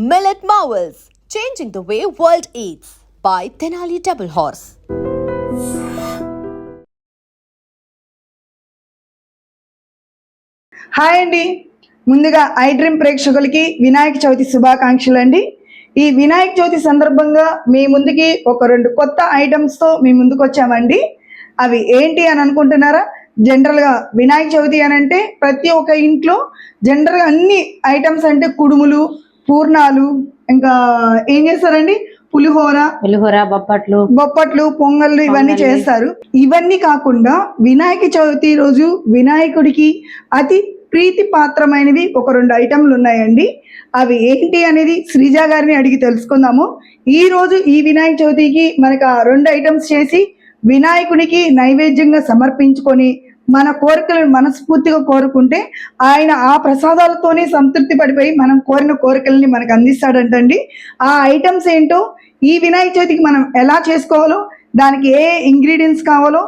Millet Marvels, changing the way world eats by Tenali Double Horse. Hi అండి ముందుగా I dream ప్రేక్షకులకి వినాయక చవితి శుభాకాంక్షలు అండి ఈ వినాయక చవితి సందర్భంగా మీ ముందుకి ఒక రెండు కొత్త ఐటమ్స్తో మీ ముందుకు వచ్చామండి. అవి ఏంటి అని అనుకుంటున్నారా? జనరల్గా వినాయక చవితి అని అంటే ప్రతి ఒక్క ఇంట్లో జనరల్గా అన్ని ఐటమ్స్ అంటే కుడుములు పూర్ణాలు ఇంకా ఏం చేస్తారండి? పులిహోర పులిహోర బొప్పట్లు. బొప్పట్లు పొంగళ్ళు ఇవన్నీ చేస్తారు. ఇవన్నీ కాకుండా వినాయక చవితి రోజు వినాయకుడికి అతి ప్రీతి పాత్రమైనవి ఒక రెండు ఐటమ్లు ఉన్నాయండి. అవి ఏంటి అనేది శ్రీజ గారిని అడిగి తెలుసుకుందాము. ఈ రోజు ఈ వినాయక చవితికి మనకు ఆ రెండు ఐటమ్స్ చేసి వినాయకునికి నైవేద్యంగా సమర్పించుకొని మన కోరికలను మనస్ఫూర్తిగా కోరుకుంటే ఆయన ఆ ప్రసాదాలతోనే సంతృప్తి పడిపోయి మనం కోరిన కోరికల్ని మనకు అందిస్తాడంటండి. ఆ ఐటమ్స్ ఏంటో ఈ వినాయక చవితికి మనం ఎలా చేసుకోవాలో దానికి ఏ ఇంగ్రీడియంట్స్ కావాలో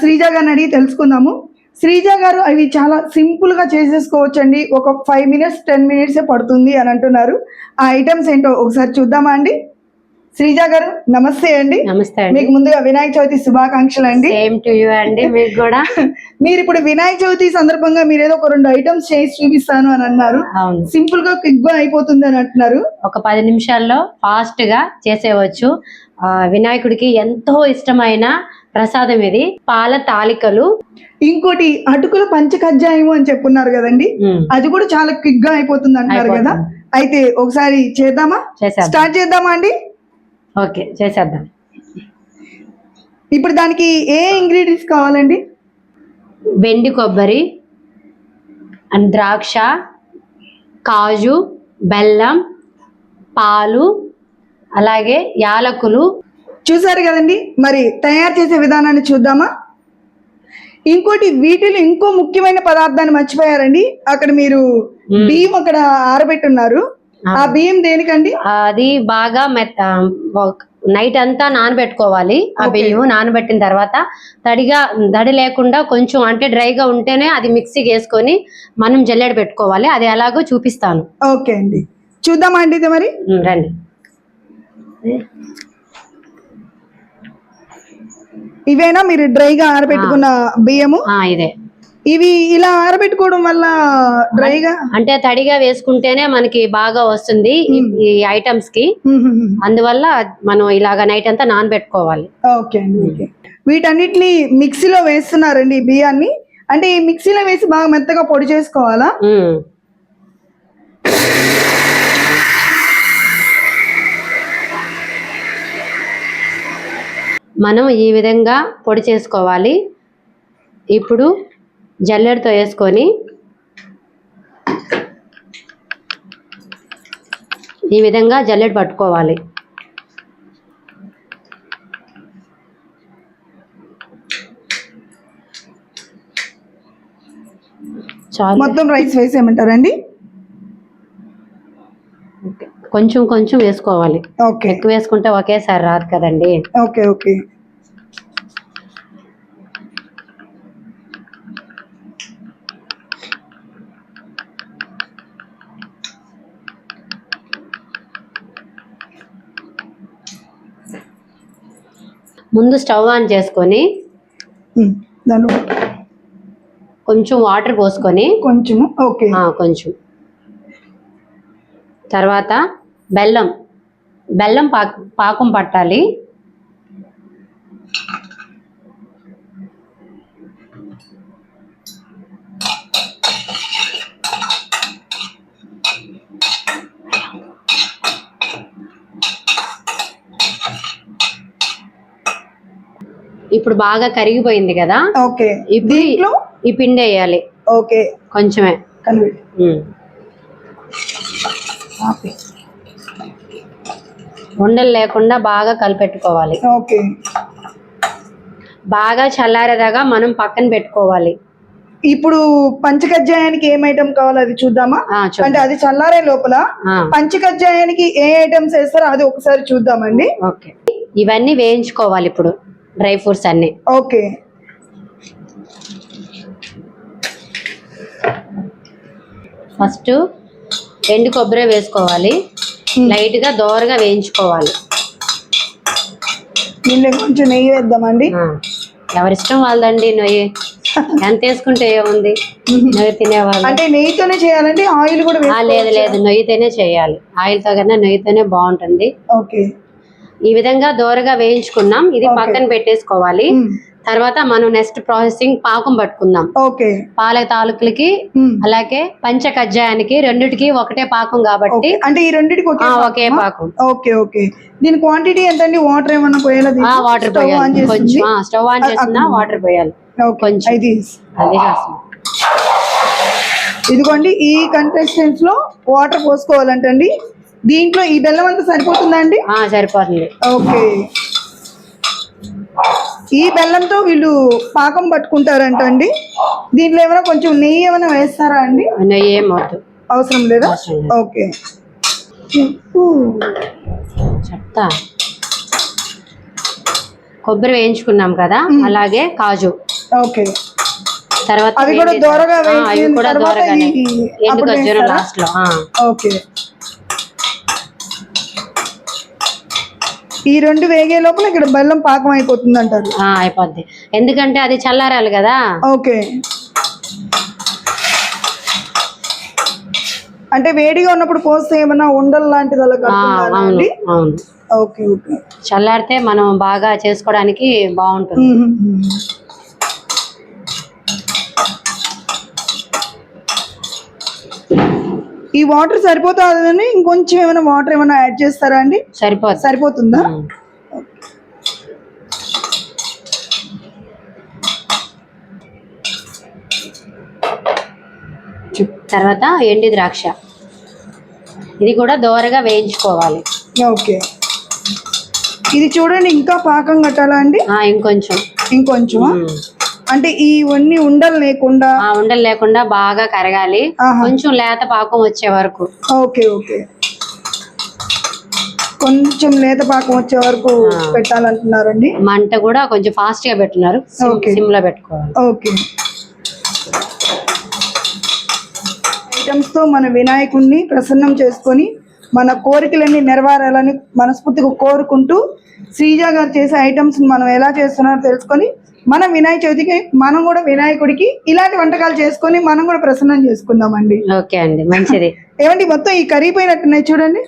శ్రీజ గారిని అడిగి తెలుసుకుందాము. శ్రీజ గారు అవి చాలా సింపుల్గా చేసేసుకోవచ్చండి. ఒక ఫైవ్ మినిట్స్ టెన్ మినిట్స్ పడుతుంది అని అంటున్నారు. ఆ ఐటమ్స్ ఏంటో ఒకసారి చూద్దామా అండి? శ్రీజ గారు నమస్తే అండి. నమస్తే మీకు ముందుగా వినాయక చవితి శుభాకాంక్షలు అండి. సేమ్ టు యూ అండి మీకు కూడా. మీరు ఇప్పుడు వినాయక చవితి సందర్భంగా మీరు ఏదో ఒక రెండు ఐటమ్స్ చేసి చూపిస్తాను అని అన్నారు. సింపుల్గా క్విక్గా అయిపోతుంది అని అంటున్నారు. ఒక పది నిమిషాల్లో ఫాస్ట్గా చేసేవచ్చు ఆ, వినాయకుడికి ఎంతో ఇష్టమైన ప్రసాదం ఇది పాల తాలికలు. ఇంకోటి అటుకుల పంచకజ్జాయము అని చెప్పున్నారు కదండి. అది కూడా చాలా క్విక్గా అయిపోతుంది అంటున్నారు కదా. అయితే ఒకసారి చేద్దామా? స్టార్ట్ చేద్దామా అండి? ఓకే చేసేద్దాం. ఇప్పుడు దానికి ఏ ఇంగ్రీడియంట్స్ కావాలండి? వెండి కొబ్బరి అండ్ ద్రాక్ష కాజు బెల్లం పాలు అలాగే యాలకులు. చూసారు కదండి మరి తయారు చేసే విధానాన్ని చూద్దామా? ఇంకోటి వీటిలో ఇంకో ముఖ్యమైన పదార్థాన్ని మర్చిపోయారండి. అక్కడ మీరు. బియ్యం అక్కడ ఆరబెట్టున్నారు. ఆ బియ్యం దేనికండి? అది బాగా మెత్త నైట్ అంతా నానబెట్టుకోవాలి. ఆ. బియ్యం నానబెట్టిన తర్వాత తడిగా తడి లేకుండా కొంచెం అంటే డ్రైగా ఉంటేనే అది మిక్సీకి వేసుకొని మనం జల్లెడ పెట్టుకోవాలి. అది ఎలాగో చూపిస్తాను. ఓకే అండి. చూద్దామా అండి ఇది మరి? రండి. ఇవేనా మీరు డ్రైగా ఆరబెట్టుకున్న బియ్యము? ఇదే. ఇవి ఇలా ఆరబెట్టుకోవడం వల్ల డ్రైగా? అంటే తడిగా వేసుకుంటేనే మనకి బాగా వస్తుంది ఈ- ఐటమ్స్కి. అందువల్ల మనం ఇలాగ నైట్ అంతా నానబెట్టుకోవాలి. ఓకే అండి వీటన్నిటిని మిక్సీలో వేస్తున్నారండి ఈ బియ్యాన్ని. అంటే ఈ మిక్సీలో వేసి బాగా మెత్తగా పొడి చేసుకోవాలా. మనం ఈ విధంగా పొడి చేసుకోవాలి. ఇప్పుడు జల్లెడతో వేసుకొని ఈ విధంగా జల్లెడ పట్టుకోవాలి. చాలు. మొత్తం రైస్ వేసేయమంటారండి? కొంచెం కొంచెం వేసుకోవాలి. ఓకే. ఎక్కువ వేసుకుంటే ఒకేసారి రాదు కదండి. Okay okay. ముందు స్టవ్ ఆన్ చేసుకొని కొంచెం వాటర్ పోసుకొని కొంచెము ఓకే. కొంచెం. తర్వాత బెల్లం బెల్లం పాకం పట్టాలి. ఇప్పుడు బాగా కరిగిపోయింది కదా? ఓకే. దీంట్లో? ఈ పిండి వేయాలి. ఓకే. కొంచెమే. ఉండలు లేకుండా బాగా కలిపెట్టుకోవాలి. ఓకే. బాగా చల్లారేదాకా మనం పక్కన పెట్టుకోవాలి. ఇప్పుడు పంచకజ్జాయానికి ఏం ఐటమ్ కావాలో అది చూద్దామా. అంటే అది చల్లారే లోపల పంచకజ్జాయానికి ఏ ఐటమ్స్ వేస్తారో అది ఒకసారి చూద్దామండి. ఓకే. ఇవన్నీ వేయించుకోవాలి ఇప్పుడు. డ్రై ఫ్రూట్స్ అన్ని. ఓకే. ఫస్ట్ ఎండు కొబ్బరి వేసుకోవాలి. లైట్గా దోరగా వేయించుకోవాలి. దీనిలో కొంచెం నెయ్యి వేద్దామండి. ఎవరిష్టం వాళ్ళదండి నొయ్యి. ఎంత వేసుకుంటే ఏముంది? నొయ్యి తినేవాళ్ళు అంటే నెయ్యితోనే చేయాలండి? ఆయిల్ కూడా లేదు లేదు నొయ్యితోనే చేయాలి. ఆయిల్తో కన్నా నొయ్యితోనే బాగుంటుంది. ఓకే. ఈ విధంగా దోరగా వేయించుకున్నాం. ఇది పక్కన పెట్టేసుకోవాలి. తర్వాత మనం నెక్స్ట్ ప్రాసెసింగ్ పాకం పట్టుకుందాం. ఓకే పాల తాలూకులకి మ్మ్. అలాగే పంచ కజ్జాయానికి రెండిటికి ఒకటే పాకం కాబట్టి అంటే ఈ రెండింటికి ఒకే పాకం. ఓకే ఓకే దీని క్వాంటిటీ ఎంత అండి వాటర్ ఏమన్నా పోయాలా ఆ వాటర్ పోయాలి. కొంచెం స్టవ్ ఆన్ చేస్తున్నా వాటర్ పోయాలి. కొంచెం. అది ఇదిగోండి ఈ కంటెస్టెంట్స్లో వాటర్ పోసుకోవాలంటండి. దీంట్లో ఈ బెల్లం అంతా సరిపోతుందా అండి? ఆ, సరిపోతుంది. ఓకే. ఈ బెల్లంతో వీళ్ళు పాకం పట్టుకుంటారంట అండి. దీంట్లో ఏమైనా కొంచెం నెయ్యి ఏమైనా వేస్తారా అండి? నెయ్యి ఏం అవసరం లేదా. ఓకే. చెప్తా. కొబ్బరి వేయించుకున్నాం కదా అలాగే కాజు. ఓకే. తర్వాత అవి కూడా దోరగా కూడా తర్వాత ఎండు? లాస్ట్లో. ఓకే. ఈ రెండు వేగే లోపల ఇక్కడ బెల్లం పాకం అయిపోతుంది అంటారు ఆ, అయిపోద్ది. ఎందుకంటే అది చల్లారాలి కదా? ఓకే. అంటే వేడిగా ఉన్నప్పుడు పోస్తే ఏమన్నా ఉండలు లాంటిది అలా అవును ఓకే ఓకే. చల్లారితే మనం బాగా చేసుకోవడానికి బాగుంటుంది. ఈ వాటర్ సరిపోతుందని ఇంకొంచెం ఏమైనా వాటర్ ఏమైనా యాడ్ చేస్తారా అండి? సరిపోద్ది సరిపోతుందా. తర్వాత ఎండి ద్రాక్ష. ఇది కూడా దోరగా వేయించుకోవాలి. ఓకే. ఇది చూడండి ఇంకా పాకం కట్టాలా అండి? ఆ, ఇంకొంచెం. ఇంకొంచెం. అంటే ఇవన్నీ ఉండలు లేకుండా? ఆ ఉండలు లేకుండా బాగా కరగాలి. కొంచెం లేత పాకం వచ్చే వరకు. Okay okay. కొంచెం లేత పాకం వచ్చే వరకు పెట్టాలంటున్నారండి? మంట కూడా కొంచెం ఫాస్ట్గా పెట్టున్నారు. సిమ్లో పెట్టుకోవాలి. ఓకే. ఐటమ్స్తో మన వినాయకుడిని ప్రసన్నం చేసుకొని మన కోరికలన్నీ నెరవేరాలని మనస్ఫూర్తిగా కోరుకుంటూ శ్రీజ గారు చేసే ఐటమ్స్ మనం ఎలా చేస్తున్నారో తెలుసుకొని మన వినాయక చవితికి మనం కూడా వినాయకుడికి ఇలాంటి వంటకాలు చేసుకొని మనం కూడా ప్రసన్నం చేసుకుందామండి. ఓకే అండి మంచిది. ఏమండి మొత్తం ఈ కరిగిపోయినట్టున్నాయి చూడండి.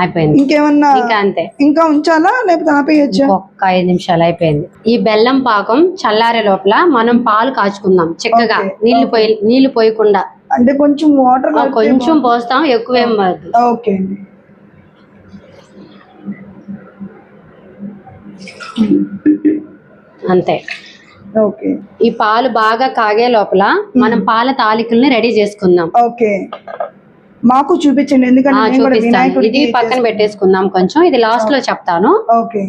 అయిపోయింది. ఇంకేమన్నా ఇంకా అంతే. ఇంకా ఉంచాలా లేకపోతే ఆపేయచ్చా? ఒక్క ఐదు నిమిషాలు అయిపోయింది. ఈ బెల్లం పాకం చల్లారే లోపల మనం పాలు కాచుకుందాం చక్కగా. నీళ్ళు పోయి నీళ్ళు పోయకుండా. అంటే కొంచెం వాటర్ కొంచెం పోస్తాం ఎక్కువేం వద్దు ఓకే అండి. అంతే. ఓకే. ఈ పాలు బాగా కాగే లోపల మనం పాల తాలికల్ని రెడీ చేసుకుందాం. ఓకే. మాకు చూపించండి ఎందుకంటే ఇది పక్కన పెట్టేసుకుందాం కొంచెం. ఇది లాస్ట్లో చెప్తాను. ఓకే.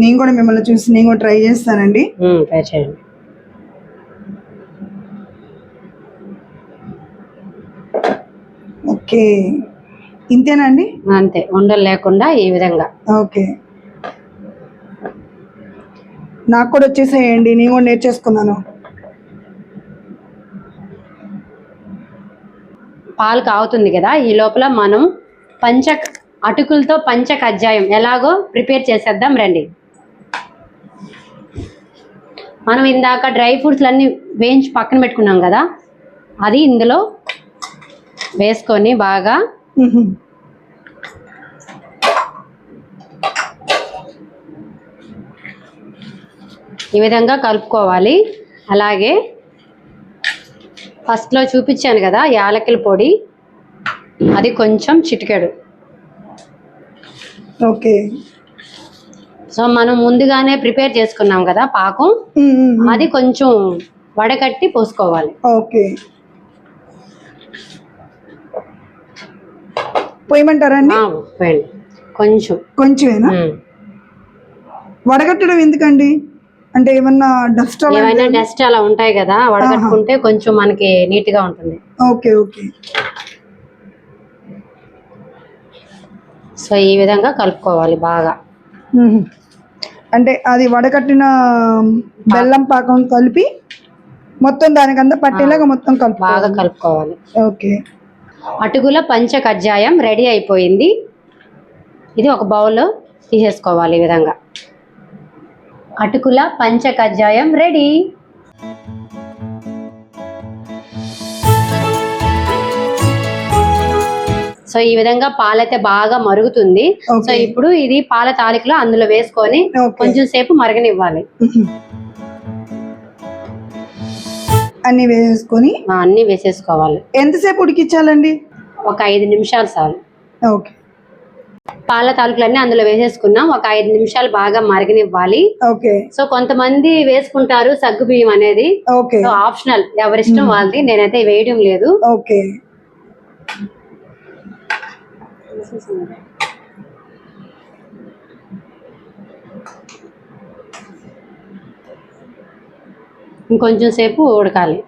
నేను కూడా మిమ్మల్ని చూసి నేను కూడా ట్రై చేస్తానండి. ట్రై చేయండి. ఓకే ఇంతేనా అండి? అంతే ఉండలు లేకుండా ఈ విధంగా. ఓకే. నాకు కూడా వచ్చేసాయండి నేను కూడా నేర్చేసుకున్నాను. పాలు కాగుతుంది కదా ఈ లోపల మనం పంచ అటుకులతో పంచ కజ్జాయం ఎలాగో ప్రిపేర్ చేసేద్దాం రండి. మనం ఇందాక డ్రై ఫ్రూట్స్ అన్ని వేయించి పక్కన పెట్టుకున్నాం కదా అది ఇందులో వేసుకొని బాగా. ఈ విధంగా కలుపుకోవాలి. అలాగే ఫస్ట్లో చూపించాను కదా యాలకుల పొడి. అది కొంచెం చిటికెడు. ఓకే. సో మనం ముందుగానే ప్రిపేర్ చేసుకున్నాం కదా పాకం. అది కొంచెం వడకట్టి పోసుకోవాలి. ఓకే. పోయమంటారా అండి? పోయండి. కొంచెం. కొంచెమేనా. వడగట్టడం ఎందుకండి? అంటే ఏమన్నా డస్ట్ ఏమైనా డస్ట్ అలా ఉంటాయి కదా వడగట్టుకుంటే కొంచెం మనకి నీట్గా ఉంటుంది. Okay okay. సో ఈ విధంగా కలుపుకోవాలి బాగా. అంటే అది వడకట్టిన బెల్లం పాకం కలిపి మొత్తం దానికంతా పట్టేలాగా మొత్తం కలుపు బాగా కలుపుకోవాలి. ఓకే. అటుకుల పంచ కజ్జాయం రెడీ అయిపోయింది. ఇది ఒక బౌల్లో తీసేసుకోవాలి ఈ విధంగా. అటుకుల పంచ కజ్జాయం రెడీ. సో ఈ విధంగా పాలైతే బాగా మరుగుతుంది. సో ఇప్పుడు ఇది పాల తాలికలో అందులో వేసుకొని కొంచెం సేపు మరగనివ్వాలి. అన్ని వేసుకొని ఆ, అన్ని వేసేసుకోవాలి. ఎంతసేపు ఉడికించాలండి? ఒక ఐదు నిమిషాలు చాలు. ఓకే. పాల తాలికలన్నీ అందులో వేసేసుకున్నాం. ఒక ఐదు నిమిషాలు బాగా మరగనివ్వాలి. ఓకే. సో కొంతమంది వేసుకుంటారు సగ్గు బియ్యం అనేది. ఓకే. So optional. ఎవరిష్టం వాళ్ళది. నేనైతే వేయడం లేదు. ఓకే. ఇంకొంచెం సేపు ఉడకాలి.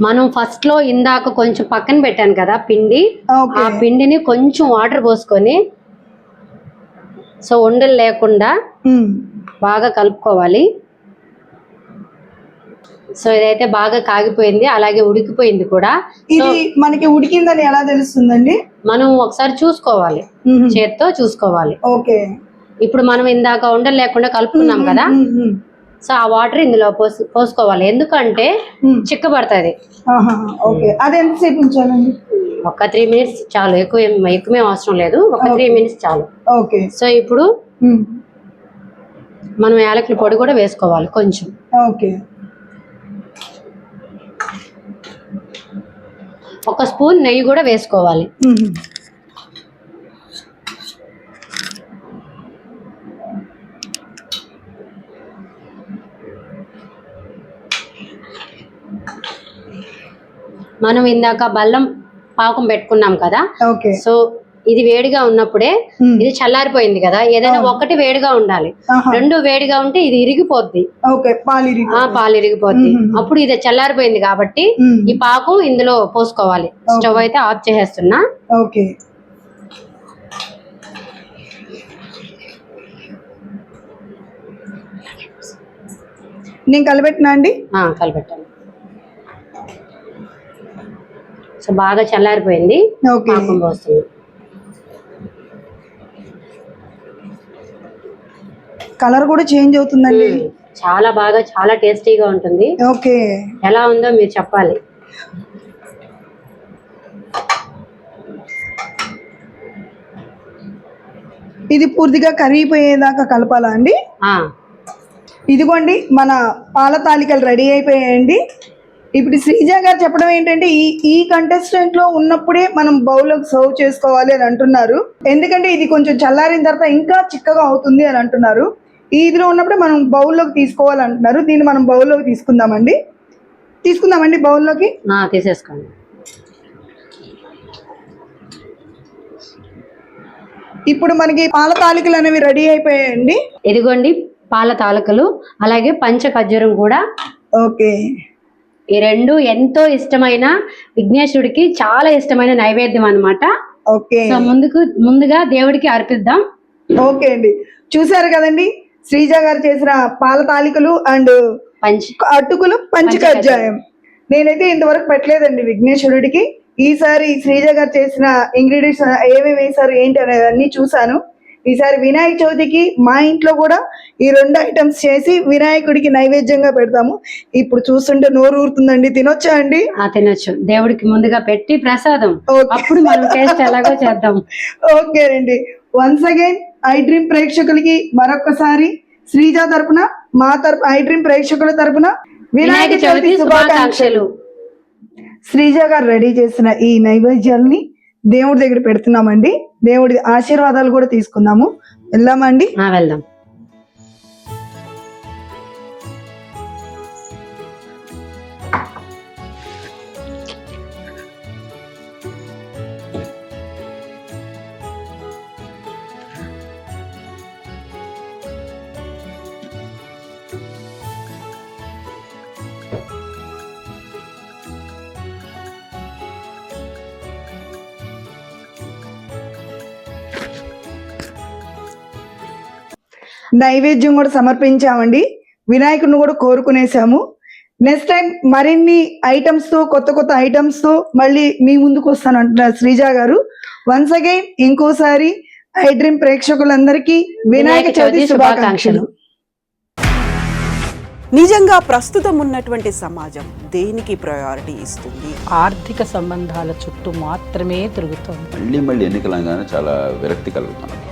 మనం ఫస్ట్లో ఇందాక కొంచెం పక్కన పెట్టాను కదా పిండి. ఆ పిండిని కొంచెం వాటర్ పోసుకొని సో ఉండలు లేకుండా. బాగా కలుపుకోవాలి. సో ఇదైతే బాగా కాగిపోయింది అలాగే ఉడికిపోయింది కూడా. ఇది మనకి ఉడికిందని ఎలా తెలుస్తుందండి? మనం ఒకసారి చూసుకోవాలి. చేత్తో చూసుకోవాలి. ఓకే. ఇప్పుడు మనం ఇందాక ఉండలు లేకుండా కలుపుకున్నాం కదా? సో ఆ వాటర్ ఇందులో పోసు పోసుకోవాలి. ఎందుకంటే. చిక్కబడుతుంది. అది ఎంతసేపు ఉంచాలండి? ఒక త్రీ మినిట్స్ చాలు. ఎక్కువ ఎక్కువేం అవసరం లేదు. ఒక త్రీ మినిట్స్ చాలు. ఓకే. సో ఇప్పుడు మనం యాలకుల పొడి కూడా వేసుకోవాలి కొంచెం. ఓకే. ఒక స్పూన్ నెయ్యి కూడా వేసుకోవాలి. మనం ఇందాక బెల్లం పాకం పెట్టుకున్నాం కదా. ఓకే. సో ఇది వేడిగా ఉన్నప్పుడే. ఇది చల్లారిపోయింది కదా. ఏదైనా ఒకటి వేడిగా ఉండాలి. రెండు వేడిగా ఉంటే ఇది ఇరిగిపోద్ది. పాలు ఇరిగిపోద్ది. అప్పుడు ఇది చల్లారిపోయింది కాబట్టి ఈ పాకం ఇందులో పోసుకోవాలి. స్టవ్ అయితే ఆఫ్ చేసేస్తున్నా. ఓకే. నేను కలిపెట్టినా అండి? కలిపెట్టాను సో బాగా చల్లారిపోయింది. పాకం పోస్తుంది. కలర్ కూడా చేంజ్ అవుతుందండి. చాలా బాగా చాలా టేస్టీగా ఉంటుంది. ఓకే. ఎలా ఉందో మీరు చెప్పాలి. ఇది పూర్తిగా కరిగిపోయేదాకా కలపాలా అండి? ఇదిగోండి మన పాల తాలికలు రెడీ అయిపోయాయండి. ఇప్పుడు శ్రీజ గారు చెప్పడం ఏంటంటే ఈ ఈ కంటెస్టెంట్లో ఉన్నప్పుడే మనం బౌల్లోకి సర్వ్ చేసుకోవాలి అని అంటున్నారు. ఎందుకంటే ఇది కొంచెం చల్లారిన తర్వాత ఇంకా చిక్కగా అవుతుంది అని అంటున్నారు. ఈ ఇదిలో ఉన్నప్పుడే మనం బౌల్లోకి తీసుకోవాలి అంటున్నారు. దీన్ని మనం బౌల్లోకి తీసుకుందామండి. తీసుకుందామండి బౌల్లోకి. తీసేసుకోండి. ఇప్పుడు మనకి పాల తాలికలు అనేవి రెడీ అయిపోయాయండి. ఇదిగోండి పాల తాలకలు అలాగే పంచ ఖర్జూరం కూడా. ఓకే. ఈ రెండు ఎంతో ఇష్టమైన విఘ్నేశ్వరుడికి చాలా ఇష్టమైన నైవేద్యం అన్నమాట. ఓకే. సో ముందుకు ముందుగా దేవుడికి అర్పిద్దాం. ఓకే అండి. చూసారు కదండి? శ్రీజ గారు చేసిన పాల తాలికలు అండ్ పంచ్ అటుకులు పంచకజ్జాయం. నేనైతే ఇంతవరకు పెట్టలేదండి విఘ్నేశ్వరుడికి. ఈసారి శ్రీజ గారు చేసిన ఇంగ్రీడియంట్స్ ఏమేమి వేశారు ఏంటి అనేది అన్ని చూశాను. ఈసారి వినాయక చవితికి మా ఇంట్లో కూడా ఈ రెండు ఐటమ్స్ చేసి వినాయకుడికి నైవేద్యంగా పెడతాము. ఇప్పుడు చూస్తుంటే నోరు ఊరుతుందండి. తినొచ్చా అండి? తినొచ్చు. దేవుడికి ముందుగా పెట్టి ప్రసాదం. అప్పుడు మనం టేస్ట్ ఎలాగో చేద్దాం. ఓకే అండి. వన్స్ అగైన్ ఐ డ్రీమ్ ప్రేక్షకులకి మరొకసారి శ్రీజ తరపున మా తరపు ఐ డ్రీమ్ ప్రేక్షకుల తరపున వినాయక చవితి శుభాకాంక్షలు. శ్రీజ గారు రెడీ చేసిన ఈ నైవేద్యాల్ని దేవుడి దగ్గర పెడుతున్నామండి. దేవుడి ఆశీర్వాదాలు కూడా తీసుకుందాము. వెళ్దామండి? అండి వెళ్దాం. నైవేద్యం కూడా సమర్పించామండి. వినాయకుడిని కూడా కోరుకునేసాము. నెక్స్ట్ టైం మరిన్ని ఐటమ్స్తో కొత్త కొత్త ఐటమ్స్తో మళ్ళీ మీ ముందుకు వస్తాను అంటున్నారు శ్రీజ గారు. వన్స్ అగైన్ ఇంకోసారి ఐ డ్రీమ్ ప్రేక్షకులందరికీ వినాయక చవితి శుభాకాంక్షలు. నిజంగా ప్రస్తుతం ఉన్నటువంటి సమాజం దేనికి ప్రయారిటీ ఇస్తుంది? ఆర్థిక సంబంధాల చుట్టూ మాత్రమే తిరుగుతోంది. మళ్ళీ మళ్ళీ ఎన్నికలంగానే చాలా విరక్తి కలుగుతాను